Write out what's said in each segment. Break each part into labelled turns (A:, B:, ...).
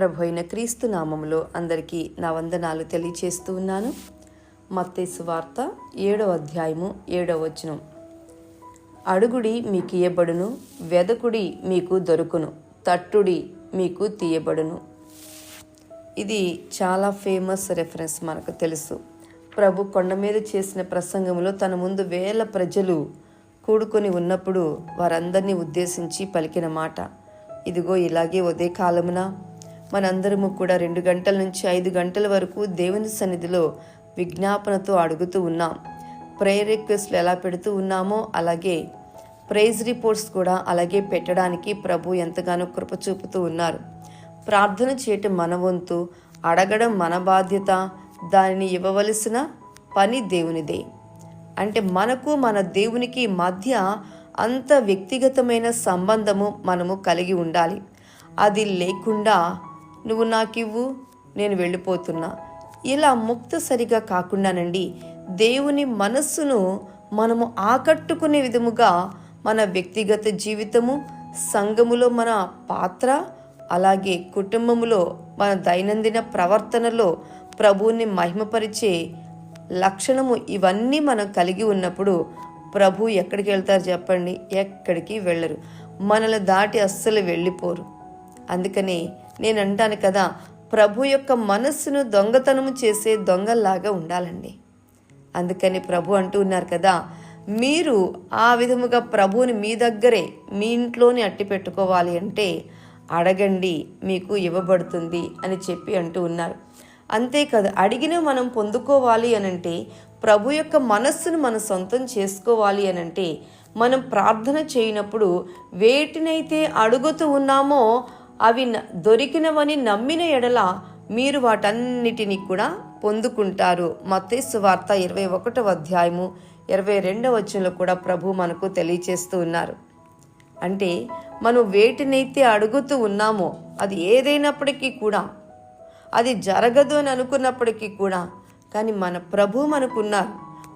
A: ప్రభు అయిన క్రీస్తు నామంలో అందరికీ నా వందనాలు తెలియచేస్తూ ఉన్నాను. మత్తేసు వార్త ఏడవ అధ్యాయము ఏడవ వచనం. అడుగుడి మీకు ఇయ్యబడును వెదకుడి మీకు దొరుకును తట్టుడి మీకు తీయబడును. ఇది చాలా ఫేమస్ రెఫరెన్స్ మనకు తెలుసు. ప్రభు కొండ మీద చేసిన ప్రసంగంలో తన ముందు వేల ప్రజలు కూడుకొని ఉన్నప్పుడు వారందరినీ ఉద్దేశించి పలికిన మాట. ఇదిగో ఇలాగే ఉదయకాలమున మనందరము కూడా రెండు గంటల నుంచి ఐదు గంటల వరకు దేవుని సన్నిధిలో విజ్ఞాపనతో అడుగుతూ ఉన్నాం. ప్రేయర్ రిక్వెస్ట్లు ఎలా పెడుతూ ఉన్నామో అలాగే ప్రైజ్ రిపోర్ట్స్ కూడా అలాగే పెట్టడానికి ప్రభు ఎంతగానో కృప చూపుతూ ఉన్నారు. ప్రార్థన చేయటం మన వంతు అడగడం మన బాధ్యత దానిని ఇవ్వవలసిన పని దేవునిదే. అంటే మనకు మన దేవునికి మధ్య అంత వ్యక్తిగతమైన సంబంధము మనము కలిగి ఉండాలి. అది లేకుండా నువ్వు నాకివ్వు నేను వెళ్ళిపోతున్నా. ఇలా ముక్త సరిగా కాకుండానండి దేవుని మనస్సును మనము ఆకట్టుకునే విధముగా మన వ్యక్తిగత జీవితము సంఘములో మన పాత్ర అలాగే కుటుంబములో మన దైనందిన ప్రవర్తనలో ప్రభువుని మహిమపరిచే లక్షణము ఇవన్నీ మనం కలిగి ఉన్నప్పుడు ప్రభు ఎక్కడికి వెళ్తారు చెప్పండి? ఎక్కడికి వెళ్ళరు. మనల్ని దాటి అస్సలు వెళ్ళిపోరు. అందుకని నేను అంటాను కదా ప్రభు యొక్క మనస్సును దొంగతనము చేసే దొంగల్లాగా ఉండాలండి. అందుకని ప్రభు అంటూ ఉన్నారు కదా మీరు ఆ విధముగా ప్రభువుని మీ దగ్గరే మీ ఇంట్లోనే అట్టి పెట్టుకోవాలి అంటే అడగండి మీకు ఇవ్వబడుతుంది అని చెప్పి అంటూ ఉన్నారు. అంతేకాదు అడిగిన మనం పొందుకోవాలి అనంటే ప్రభు యొక్క మనస్సును మనం సొంతం చేసుకోవాలి అనంటే మనం ప్రార్థన చేయనప్పుడు వేటినైతే అడుగుతూ ఉన్నామో అవి దొరికినవని నమ్మిన ఎడల మీరు వాటన్నిటినీ కూడా పొందుకుంటారు. మతేసు వార్త ఇరవై ఒకటవ అధ్యాయము ఇరవై రెండవ వచనంలో కూడా ప్రభు మనకు తెలియచేస్తూ ఉన్నారు. అంటే మనం వేటినైతే అడుగుతూ ఉన్నామో అది ఏదైనప్పటికీ కూడా అది జరగదు అని అనుకున్నప్పటికీ కూడా కానీ మన ప్రభు మనకున్నారు.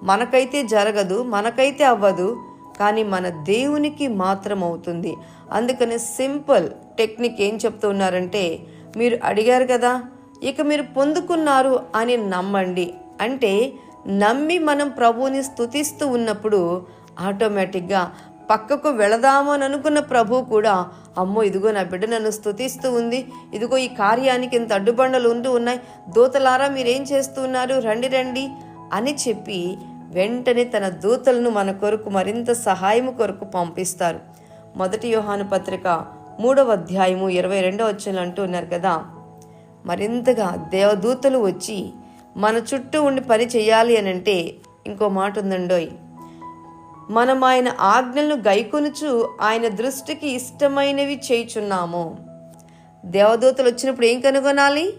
A: మనకైతే జరగదు మనకైతే అవ్వదు కానీ మన దేవునికి మాత్రం అవుతుంది. అందుకని సింపుల్ టెక్నిక్ ఏం చెప్తూ ఉన్నారంటే మీరు అడిగారు కదా ఇక మీరు పొందుకున్నారు అని నమ్మండి. అంటే నమ్మి మనం ప్రభువుని స్థుతిస్తూ ఉన్నప్పుడు ఆటోమేటిక్గా పక్కకు వెళదాము అని అనుకున్న ప్రభు కూడా అమ్మో ఇదిగో నా బిడ్డ నన్ను స్థుతిస్తూ ఉంది ఇదిగో ఈ కార్యానికి ఇంత అడ్డుబండలు ఉంటూ ఉన్నాయి దూతలారా మీరేం చేస్తున్నారు రండి రండి అని చెప్పి వెంటనే తన దూతలను మన కొరకు మరింత సహాయము కొరకు పంపిస్తారు. మొదటి యోహాను పత్రిక మూడవ అధ్యాయము ఇరవై రెండవ వచ్చిన అంటూ ఉన్నారు కదా. మరింతగా దేవదూతలు వచ్చి మన చుట్టూ ఉండి పని చేయాలి అని అంటే ఇంకో మాట ఉందండోయ్. మనం ఆయన ఆజ్ఞలను గైకొనుచు ఆయన దృష్టికి ఇష్టమైనవి చేయుచున్నాము. దేవదూతలు వచ్చినప్పుడు ఏం కనుగొనాలి?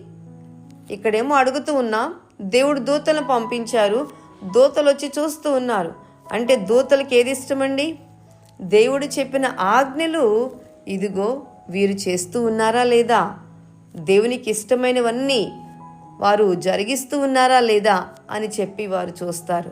A: ఇక్కడేమో అడుగుతూ ఉన్నాం దేవుడు దూతలను పంపించారు దూతలు వచ్చి చూస్తూ ఉన్నారు. అంటే దూతలకు ఏది ఇష్టమండి? దేవుడు చెప్పిన ఆజ్ఞలు ఇదిగో వీరు చేస్తూ ఉన్నారా లేదా? దేవునికి ఇష్టమైనవన్నీ వారు జరిగిస్తూ ఉన్నారా లేదా అని చెప్పి వారు చూస్తారు.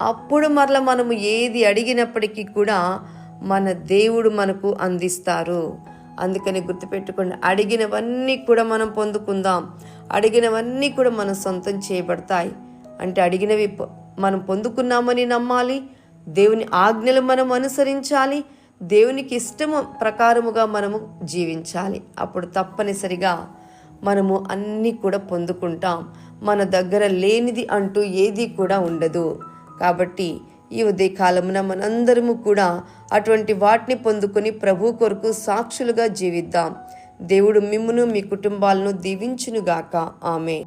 A: అప్పుడు మరల మనము ఏది అడిగినప్పటికీ కూడా మన దేవుడు మనకు అందిస్తారు. అందుకని గుర్తుపెట్టుకోండి అడిగినవన్నీ కూడా మనం పొందుకుందాం. అడిగినవన్నీ కూడా మనం సొంతం చేయబడతాయి. అంటే అడిగినవి మనం పొందుకున్నామని నమ్మాలి దేవుని ఆజ్ఞలు మనం అనుసరించాలి దేవునికి ఇష్టము ప్రకారముగా మనము జీవించాలి. అప్పుడు తప్పనిసరిగా మనము అన్నీ కూడా పొందుకుంటాం. మన దగ్గర లేనిది అంటూ ఏది కూడా ఉండదు. కాబట్టి ఈ ఉదయకాలమున మనందరము కూడా అటువంటి వాటిని పొందుకొని ప్రభు కొరకు సాక్షులుగా జీవిద్దాం. దేవుడు మిమ్మును మీ కుటుంబాలను దీవించునుగాక. ఆమె